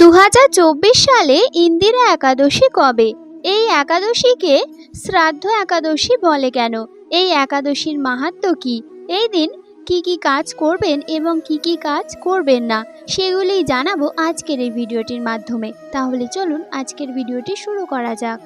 দু হাজার চব্বিশ সালে ইন্দিরা একাদশী কবে? এই একাদশীকে শ্রাদ্ধ একাদশী বলে কেন? এই একাদশীর মাহাত্ম কি? এই দিন কি কি কাজ করবেন এবং কি কি কাজ করবেন না সেগুলিই জানাব আজকের এই ভিডিওটির মাধ্যমে। তাহলে চলুন আজকের ভিডিওটি শুরু করা যাক।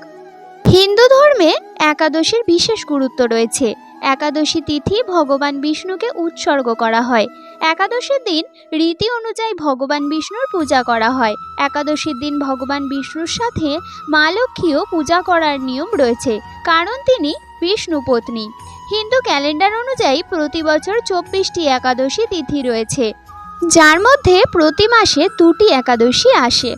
হিন্দু ধর্মে একাদশীর বিশেষ গুরুত্ব রয়েছে। একাদশী তিথি ভগবান বিষ্ণুকে উৎসর্গ করা হয়। একাদশীর দিন রীতি অনুযায়ী ভগবান বিষ্ণুর পূজা করা হয়। একাদশীর দিন ভগবান বিষ্ণুর সাথে মা লক্ষ্মীও পূজা করার নিয়ম রয়েছে, কারণ তিনি বিষ্ণু পত্নী। হিন্দু ক্যালেন্ডার অনুযায়ী প্রতি বছর চব্বিশটি একাদশী তিথি রয়েছে, যার মধ্যে প্রতি মাসে দুটি একাদশী আসে।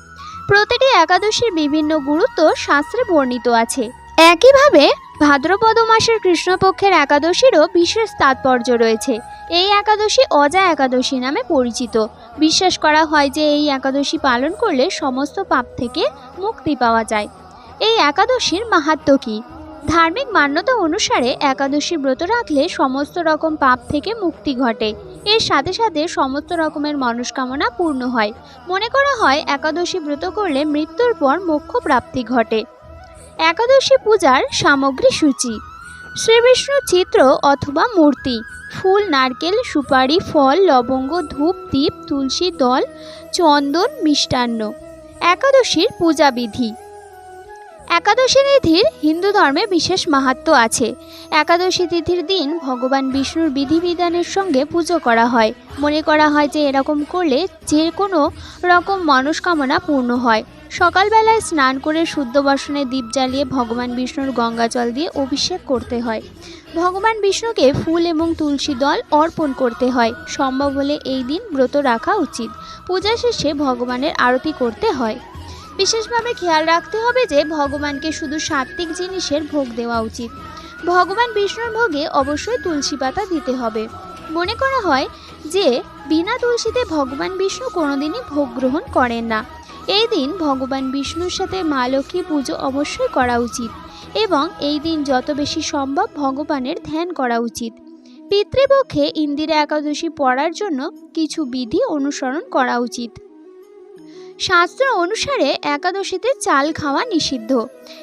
প্রতিটি একাদশীর বিভিন্ন গুরুত্ব শাস্ত্রে বর্ণিত আছে। একইভাবে ভাদ্রপদ মাসের কৃষ্ণপক্ষের একাদশীরও বিশেষ তাৎপর্য রয়েছে। এই একাদশী অজা একাদশী নামে পরিচিত। বিশ্বাস করা হয় যে এই একাদশী পালন করলে সমস্ত পাপ থেকে মুক্তি পাওয়া যায়। এই একাদশীর মাহাত্ম্য কী? ধার্মিক মান্যতা অনুসারে একাদশী ব্রত রাখলে সমস্ত রকম পাপ থেকে মুক্তি ঘটে। এর সাথে সাথে সমস্ত রকমের মনস্কামনা পূর্ণ হয়। মনে করা হয়, একাদশী ব্রত করলে মৃত্যুর পর মোক্ষ প্রাপ্তি ঘটে। একাদশী পূজার সামগ্রী সূচি। শ্রীবিষ্ণু চিত্র অথবা মূর্তি, ফুল, নারকেল, সুপারি, ফল, লবঙ্গ, ধূপ দ্বীপ তুলসী দল, চন্দন মিষ্টান্ন। একাদশীর পূজাবিধি একাদশী তিথির হিন্দু ধর্মে বিশেষ মাহাত্ম আছে। একাদশী তিথির দিন ভগবান বিষ্ণুর বিধিবিধানের সঙ্গে পুজো করা হয়। মনে করা হয় যে এরকম করলে যে কোনো রকম মনস্কামনা পূর্ণ হয়। সকালবেলায় স্নান করে শুদ্ধ বসনে দীপ জ্বালিয়ে ভগবান বিষ্ণুর গঙ্গা জল দিয়ে অভিষেক করতে হয়। ভগবান বিষ্ণুকে ফুল এবং তুলসী দল অর্পণ করতে হয়। সম্ভব হলে এই দিন ব্রত রাখা উচিত। পূজা শেষে ভগবানের আরতি করতে হয়। বিশেষভাবে খেয়াল রাখতে হবে যে ভগবানকে শুধু সাত্ত্বিক জিনিসের ভোগ দেওয়া উচিত। ভগবান বিষ্ণুর ভোগে অবশ্যই তুলসী পাতা দিতে হবে। মনে করা হয় যে বিনা তুলসীতে ভগবান বিষ্ণু কোনোদিনই ভোগ গ্রহণ করেন না। এই দিন ভগবান বিষ্ণুর সাথে মা লক্ষ্মী পুজো অবশ্যই করা উচিত এবং এই দিন যত বেশি সম্ভব ভগবানের ধ্যান করা উচিত। পিতৃপক্ষে ইন্দিরা একাদশী পড়ার জন্য কিছু বিধি অনুসরণ করা উচিত। শাস্ত্র অনুসারে একাদশীতে চাল খাওয়া নিষিদ্ধ।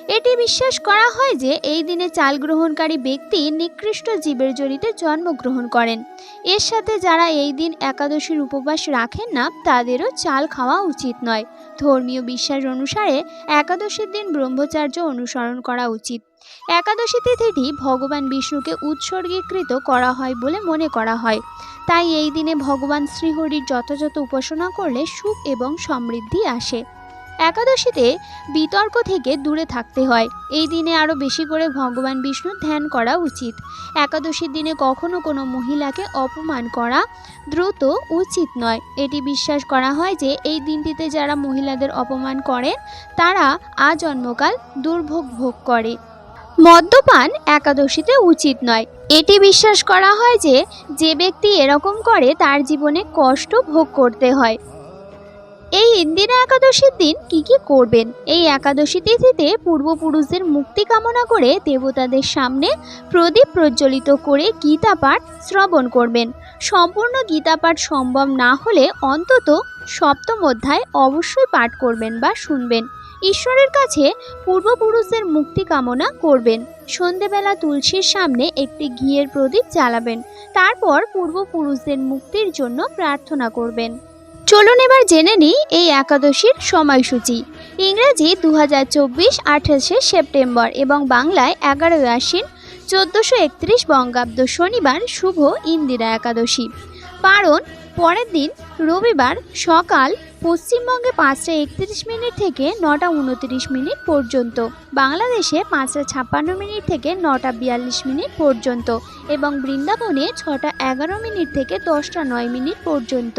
এটি বিশ্বাস করা হয় যে এই দিনে চাল গ্রহণকারী ব্যক্তি নিকৃষ্ট জীবের জড়িতে জন্মগ্রহণ করেন। এর সাথে যারা এই দিন একাদশীর উপবাস রাখেন না, তাদেরও চাল খাওয়া উচিত নয়। ধর্মীয় বিশ্বাস অনুসারে একাদশীর দিন ব্রহ্মচার্য অনুসরণ করা উচিত। একাদশী তিথিটি ভগবান বিষ্ণুকে উৎসর্গীকৃত করা হয় বলে মনে করা হয়। তাই এই দিনে ভগবান শ্রীহরির যথাযথ উপাসনা করলে সুখ এবং সমৃদ্ধি আসে। একাদশীতে বিতর্ক থেকে দূরে থাকতে হয়। এই দিনে আরও বেশি করে ভগবান বিষ্ণুর ধ্যান করা উচিত। একাদশীর দিনে কখনো কোনো মহিলাকে অপমান করা দ্রুত উচিত নয়। এটি বিশ্বাস করা হয় যে এই দিনটিতে যারা মহিলাদের অপমান করেন তারা আজন্মকাল দুর্ভোগ ভোগ করে। মদ্যপান একাদশীতে উচিত নয়। এটি বিশ্বাস করা হয় যে যে ব্যক্তি এরকম করে তার জীবনে কষ্ট ভোগ করতে হয়। এই ইন্দিরা একাদশীর দিন কি কি করবেন? এই একাদশী তিথিতে পূর্বপুরুষদের মুক্তি কামনা করে দেবতাদের সামনে প্রদীপ প্রজ্বলিত করে গীতা পাঠ শ্রবণ করবেন। সম্পূর্ণ গীতা পাঠ সম্ভব না হলে অন্তত সপ্তম অধ্যায় অবশ্যই পাঠ করবেন বা শুনবেন। ঈশ্বরের কাছে পূর্বপুরুষদের মুক্তি কামনা করবেন। সন্ধেবেলা তুলসীর সামনে একটি ঘিয়ের প্রদীপ জ্বালাবেন। তারপর পূর্বপুরুষদের মুক্তির জন্য প্রার্থনা করবেন। চলুন এবার জেনে নিই এই একাদশীর সময়সূচি। ইংরেজি দু হাজার চব্বিশ আঠাশে সেপ্টেম্বর এবং বাংলায় এগারোই আশ্বিন চোদ্দোশো একত্রিশ বঙ্গাব্দ শনিবার শুভ ইন্দিরা একাদশী। পারণ পরের দিন রবিবার সকাল পশ্চিমবঙ্গে পাঁচটা একত্রিশ মিনিট থেকে নটা উনত্রিশ মিনিট পর্যন্ত, বাংলাদেশে পাঁচটা ছাপ্পান্ন মিনিট থেকে নটা বিয়াল্লিশ মিনিট পর্যন্ত এবং বৃন্দাবনে ছটা এগারো মিনিট থেকে দশটা নয় মিনিট পর্যন্ত।